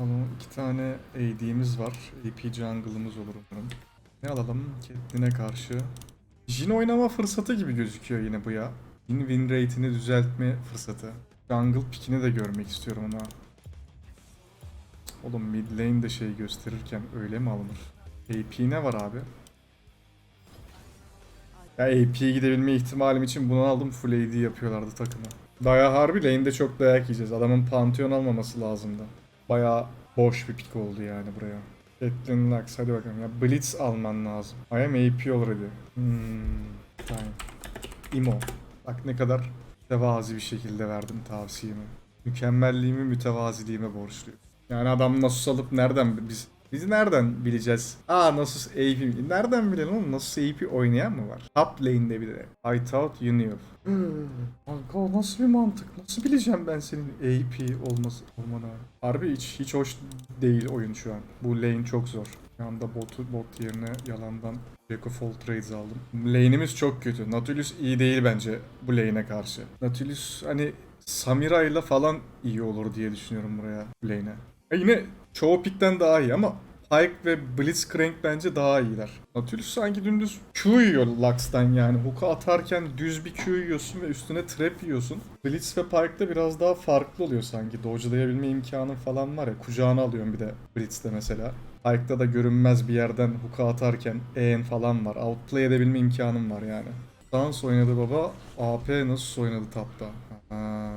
Tamam iki tane AD'miz var. AP jungle'ımız olur umarım. Ne alalım? Catelyn'e karşı. Jhin oynama fırsatı gibi gözüküyor yine bu ya. Jhin win rate'ini düzeltme fırsatı. Jungle pick'ini de görmek istiyorum ona. Oğlum mid lane de şey gösterirken öyle mi alınır? AP ne var abi? Ya AP'ye gidebilme ihtimalim için bunu aldım. Full AD yapıyorlardı takımı. Daya harbi lane'de çok dayak yiyeceğiz. Adamın Pantheon almaması lazımdı. Bayağı boş bir pick oldu yani buraya. Caitlyn Lux hadi bakalım ya. Blitz alman lazım. I am AP already. Hmm. Imo. Bak ne kadar mütevazi bir şekilde verdim tavsiyemi. Mükemmelliğimi mütevaziliğime borçluyum. Yani adam Nasus alıp nereden biz biz nereden bileceğiz? Aa Nasus AP. Nereden bilelim oğlum? Nasus AP oynayan mı var? Top lane'de bir de. I thought you knew. Kanka nasıl bir mantık? Nasıl bileceğim ben senin AP olması olmanı? Harbi hiç hiç hoş değil oyun şu an. Bu lane çok zor. Şu anda botu bot yerine yalandan Jack of all trades aldım. Lane'imiz çok kötü. Nautilus iyi değil bence bu lane'e karşı. Nautilus hani Samira ile falan iyi olur diye düşünüyorum buraya bu lane'e. E yine çoğu pickten daha iyi ama Pyke ve Blitzcrank bence daha iyiler. Nautilus sanki dümdüz Q yiyor Lux'tan yani. Hook'a atarken düz bir Q yiyorsun ve üstüne trap yiyorsun. Blitz ve Pyke'da biraz daha farklı oluyor sanki. Dodge'layabilme imkanın falan var ya. Kucağına alıyorsun bir de Blitz'te mesela. Pyke'da da görünmez bir yerden hook'a atarken E'en falan var. Outplay edebilme imkanın var yani. Dans oynadı baba. AP nasıl oynadı tapta? Ha.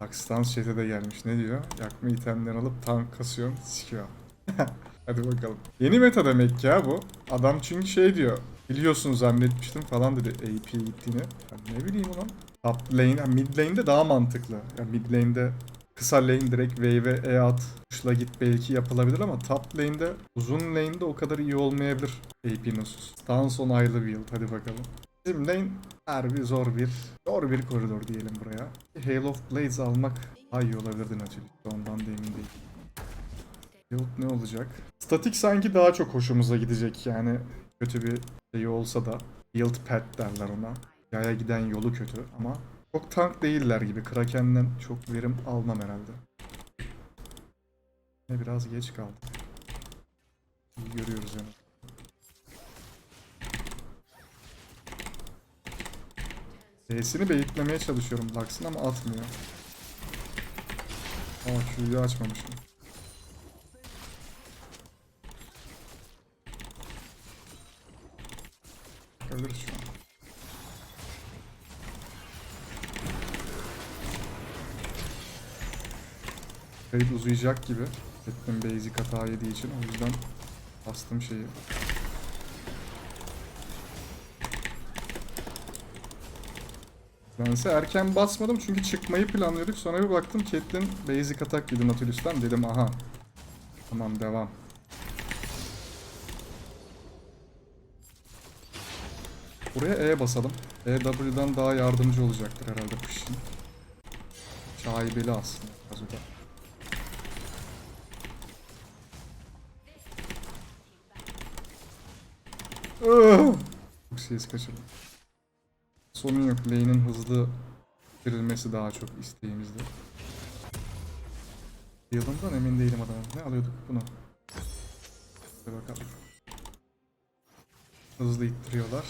Bak stans chat'e de gelmiş. Ne diyor? Yakma itemlerini alıp tank kasıyorsun. Sikiyor. Hadi bakalım. Yeni meta demek ya bu. Adam çünkü şey diyor. Biliyorsun zannetmiştim falan dedi AP'ye gittiğini. Ben ne bileyim ulan. Top lane, yani mid lane'de daha mantıklı. Yani mid lane'de kısa lane direkt wave'e E at, tuşla git belki yapılabilir ama top lane'de uzun lane'de o kadar iyi olmayabilir AP Nasus. Stance onaylı build hadi bakalım. Bizim lane harbi zor bir, zor bir koridor diyelim buraya. Hail of Blades almak daha iyi olabilirdi Nautilus. Ondan da emin değilim. Build ne olacak? Statik sanki daha çok hoşumuza gidecek yani kötü bir şey olsa da build pad derler ona. Yaya giden yolu kötü ama çok tank değiller gibi. Kraken'den çok verim almam herhalde. Ne biraz geç kaldık. İyi görüyoruz yani. D'sini beyitlemeye çalışıyorum Lux'ın ama atmıyor. Aa Q'yu açmamışım. Ölürüz şu an. Raid uzayacak gibi. Ettim basic hata yediği için o yüzden bastım şeyi. Bense erken basmadım çünkü çıkmayı planlıyorduk. Sonra bir baktım Caitlyn basic atak yedi Nautilus'tan. Dedim aha. Tamam devam. Buraya E basalım. E W'dan daha yardımcı olacaktır herhalde push için. Şaibeli aslında. Az o da. Ah! Çok ses kaçırdım. Sorun yok. Lane'in hızlı bitirilmesi daha çok isteğimizde. Yılından emin değilim adamım. Ne alıyorduk bunu? Hadi bakalım. Hızlı ittiriyorlar.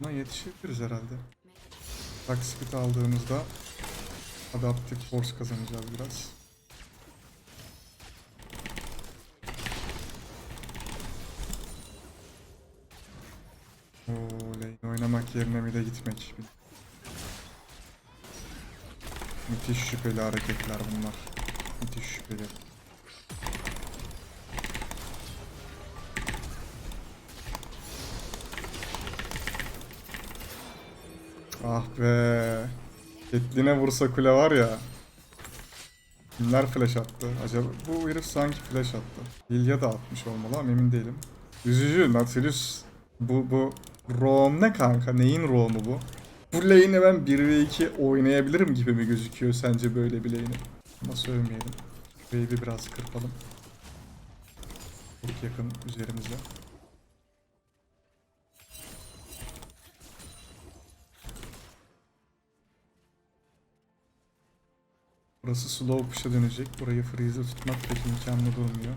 Buna yetişebiliriz herhalde. Speed aldığımızda adaptive force kazanacağız biraz. Oo, oynamak yerine mid'e gitmek. Müthiş şüpheli hareketler bunlar. Müthiş şüpheli. Ah be. Caitlyn'e vursa kule var ya. Kimler flash attı? Acaba bu herif sanki flash attı. Lilia da atmış olmalı ama emin değilim. Üzücü Nautilus. Bu bu roam ne kanka? Neyin roam'u bu? Bu lane'e ben 1v2 oynayabilirim gibi mi gözüküyor sence böyle bir lane'i? Ama sövmeyelim. Wave'i biraz kırpalım. Çok yakın üzerimize. Burası slow push'a dönecek. Burayı freeze'e tutmak pek imkanlı durmuyor.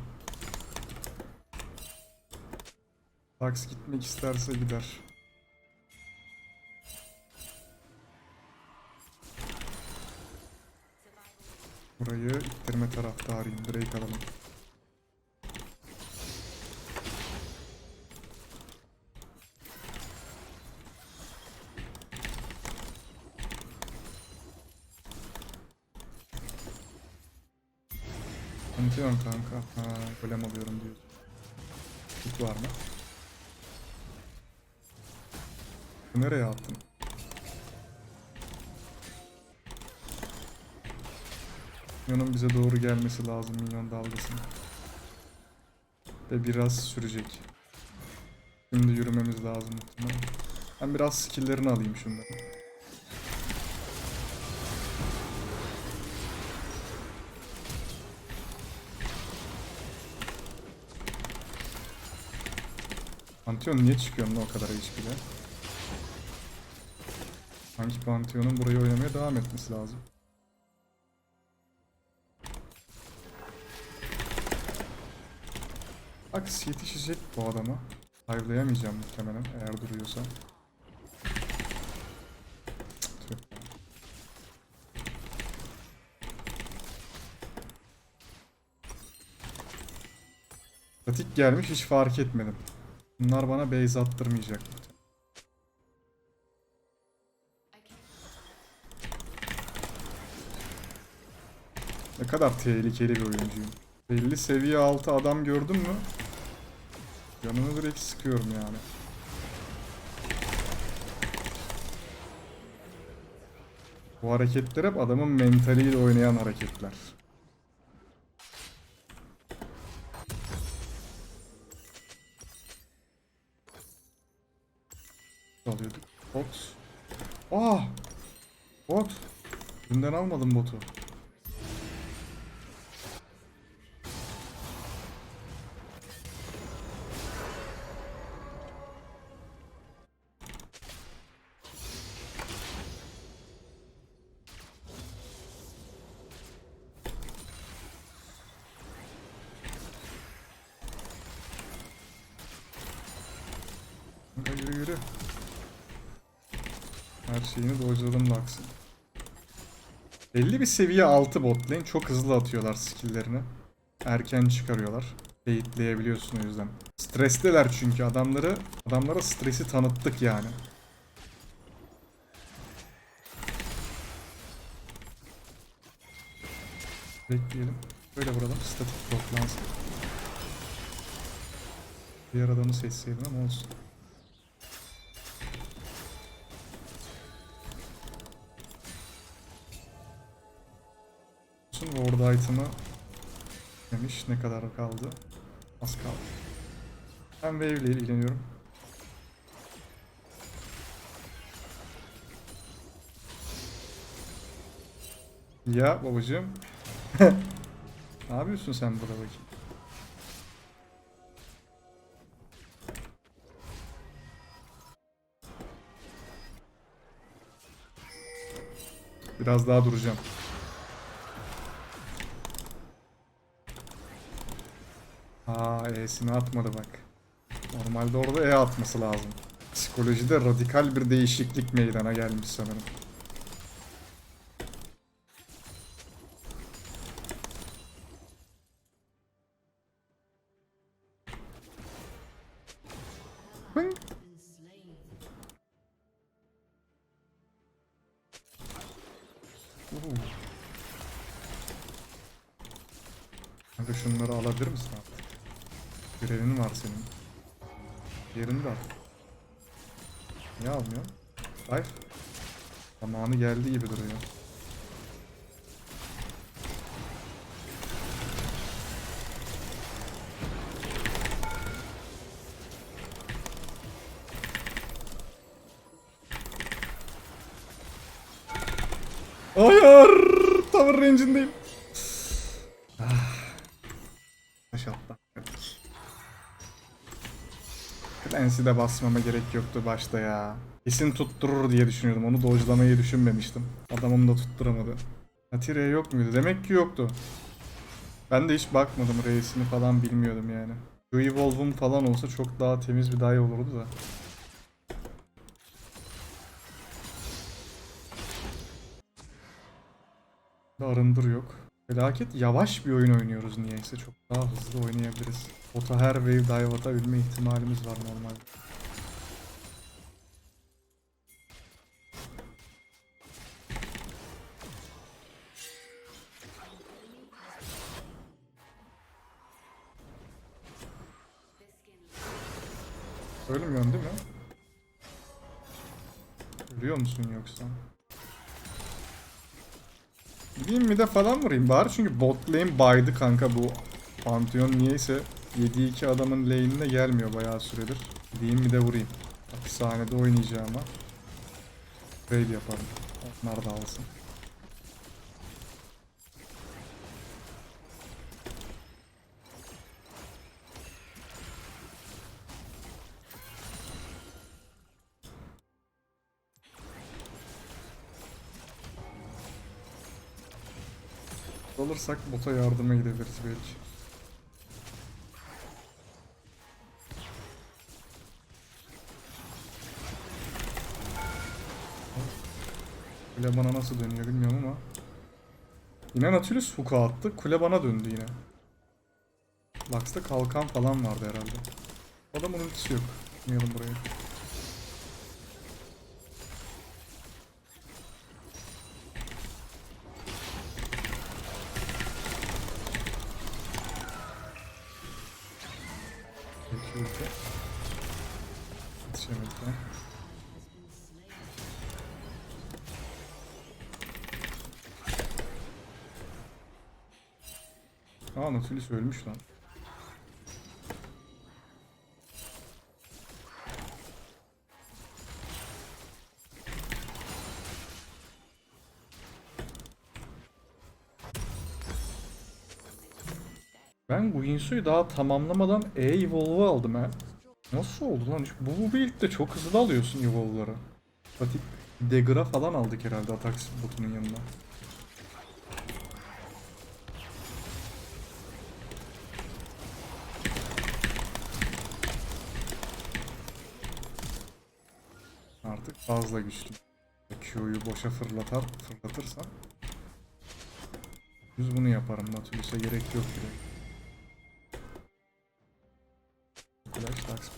Lux gitmek isterse gider. Burayı ittirme taraftarıyım. Drake alalım. Nereye attın? Minyonun bize doğru gelmesi lazım minyon dalgasının. Ve biraz sürecek. Şimdi yürümemiz lazım. Ben biraz skill'lerini alayım şundan. Pantheon niye çıkıyorsun o kadar HP'de? Sanki Pantheon'un burayı oynamaya devam etmesi lazım. Aks yetişecek bu adama. Hayvlayamayacağım muhtemelen eğer duruyorsa. Statik gelmiş hiç fark etmedim. Bunlar bana base attırmayacak. Ne kadar tehlikeli bir oyuncuyum. Belli seviye altı adam gördün mü? Yanını direkt sıkıyorum yani. Bu hareketler hep adamın mentaliyle oynayan hareketler. Alıyorduk. Bot. Ah! Bot. Dünden almadım botu. Kanka yürü yürü. Her şeyini dojladım Lux'ın. Belli bir seviye altı bot. Çok hızlı atıyorlar skill'lerini. Erken çıkarıyorlar. Baitleyebiliyorsun o yüzden. Stresliler çünkü adamları adamlara stresi tanıttık yani. Bekleyelim. Böyle vuralım. Statik bloklansın. Diğer adamı seçseydim ama olsun. Olsun Ward item'ı demiş. Ne kadar kaldı? Az kaldı. Ben wave ile ilgileniyorum. Ya babacığım. ne yapıyorsun sen burada bakayım? Biraz daha duracağım. Aa E'sini atmadı bak. Normalde orada E atması lazım. Psikolojide radikal bir değişiklik meydana gelmiş sanırım. Kanka şunları alabilir misin artık? Görevin var senin. Yerini de al. Niye almıyor? Hayır. Zamanı geldi gibi duruyor. Hayır! Tower range'indeyim. Clancy de basmama gerek yoktu başta ya. Kesin tutturur diye düşünüyordum. Onu dojlamayı düşünmemiştim. Adamım da tutturamadı. Atire yok muydu? Demek ki yoktu. Ben de hiç bakmadım reisini falan bilmiyordum yani. Şu Evolve'um falan olsa çok daha temiz bir day olurdu da. Arındır yok. Felaket yavaş bir oyun oynuyoruz niyeyse. Çok daha hızlı oynayabiliriz. Ota her wave dive atabilme ihtimalimiz var normalde. Ölmüyorsun değil mi? Ölüyor musun yoksa? Gideyim mi de falan vurayım bari çünkü bot lane baydı kanka bu Pantheon niyeyse 7-2 adamın lane'ine gelmiyor bayağı süredir. Gideyim mi de vurayım. Hapishanede oynayacağım ama. Trade yaparım. Onlar da alsın. Olursak bota yardıma gidebiliriz belki. Kule bana nasıl dönüyor bilmiyorum ama. Yine Nautilus hook'a attı. Kule bana döndü yine. Lux'ta kalkan falan vardı herhalde. Adamın ultisi yok. Gitmeyelim buraya. Nautilus ölmüş lan. Ben bu Insu'yu daha tamamlamadan E-Evolve'u aldım ha. Nasıl oldu lan? Bu, bu build'de çok hızlı alıyorsun Evolve'ları. Statik Dagger'a falan aldık herhalde atak botunun yanına. Artık fazla güçlü. Q'yu boşa fırlatar, fırlatırsam Düz bunu yaparım Nautilus'a gerek yok bile. Flash Lux.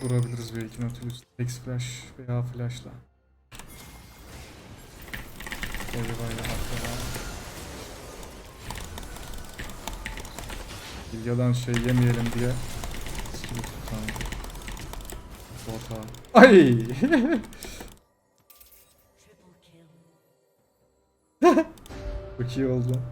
Durabiliriz belki Nautilus. Flash veya flashla. Eyvah eyvah hatta. Bilyadan şey yemeyelim diye. Skill tutan. Bota. Ay! Çok iyi oldu.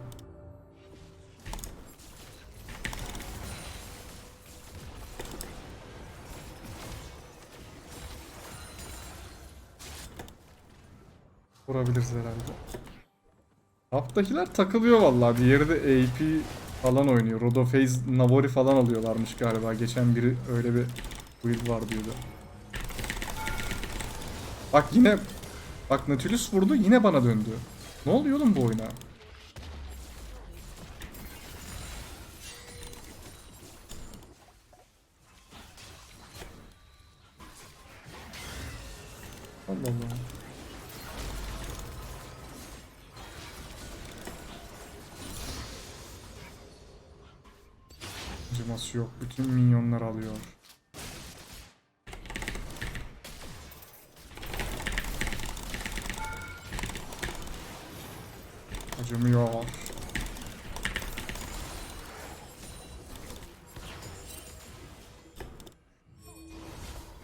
Vurabiliriz herhalde. Alttakiler takılıyor vallahi. Diğeri de AP falan oynuyor. Rodophase, Navori falan alıyorlarmış galiba. Geçen biri öyle bir build var diyordu. Bak yine Bak Nautilus vurdu yine bana döndü. Ne oluyor oğlum bu oyuna? Bütün minyonlar alıyor. Acımıyor.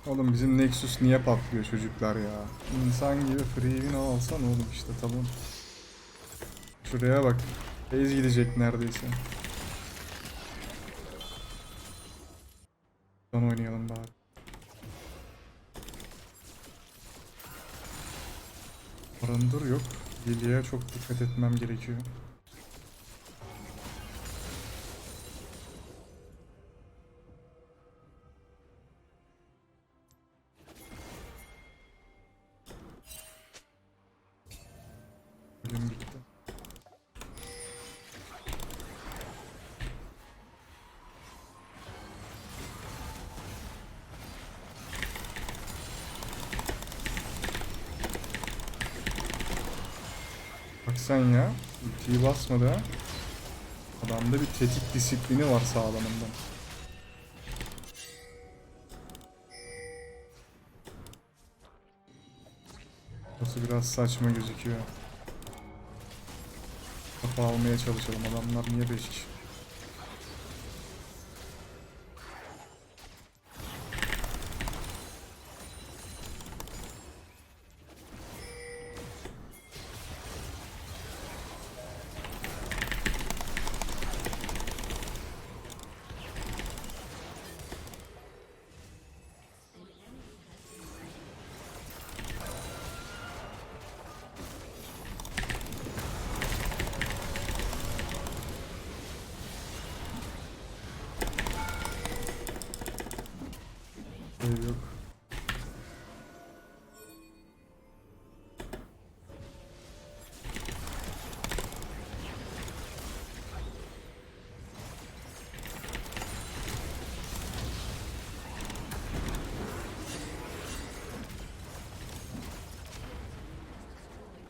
Oğlum bizim Nexus niye patlıyor çocuklar ya? İnsan gibi free win alsan oğlum işte tamam. Şuraya bak. Base gidecek neredeyse. Lily'ye çok dikkat etmem gerekiyor. Sen ya. Ultiyi basmadı ha. Adamda bir tetik disiplini var sağlamında. Burası biraz saçma gözüküyor. Kafa almaya çalışalım. Adamlar niye 5 kişi?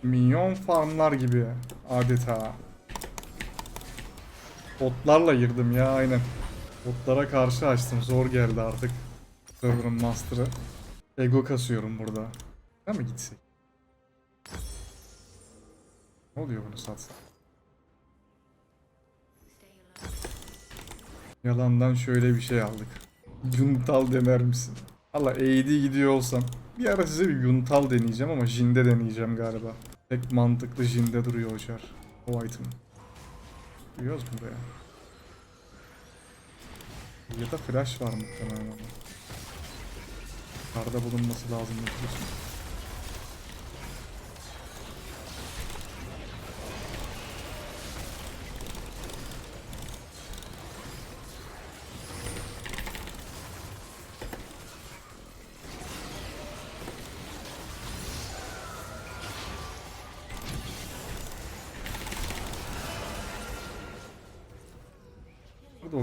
Minyon farmlar gibi adeta. Botlarla girdim ya aynen. Botlara karşı açtım. Zor geldi artık. Server'ın master'ı. Ego kasıyorum burada. Ha mı gitsek? Ne oluyor bunu satsam? Yalandan şöyle bir şey aldık. Yuntal dener misin? Valla AD gidiyor olsam bir ara size bir Yuntal deneyeceğim ama Jinde deneyeceğim galiba. Pek mantıklı Jinde duruyor o çar. O item. Duyuyoruz buraya? Ya da flash var muhtemelen. Karda bulunması lazım biliyorsun.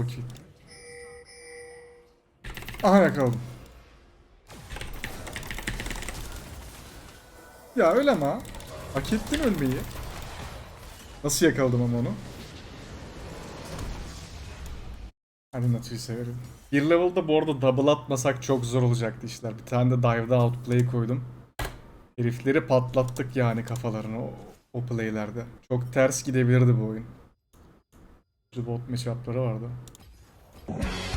Okey. Aha yakaladım. Ya öyle ama. Hak ettin ölmeyi. Nasıl yakaladım ama onu? Hadi Natu'yu severim. Bir level'da bu arada double atmasak çok zor olacaktı işler. Bir tane de dive'da outplay koydum. Herifleri patlattık yani kafalarını o, o playlerde. Çok ters gidebilirdi bu oyun. Bot matchup'ları vardı. Yeah.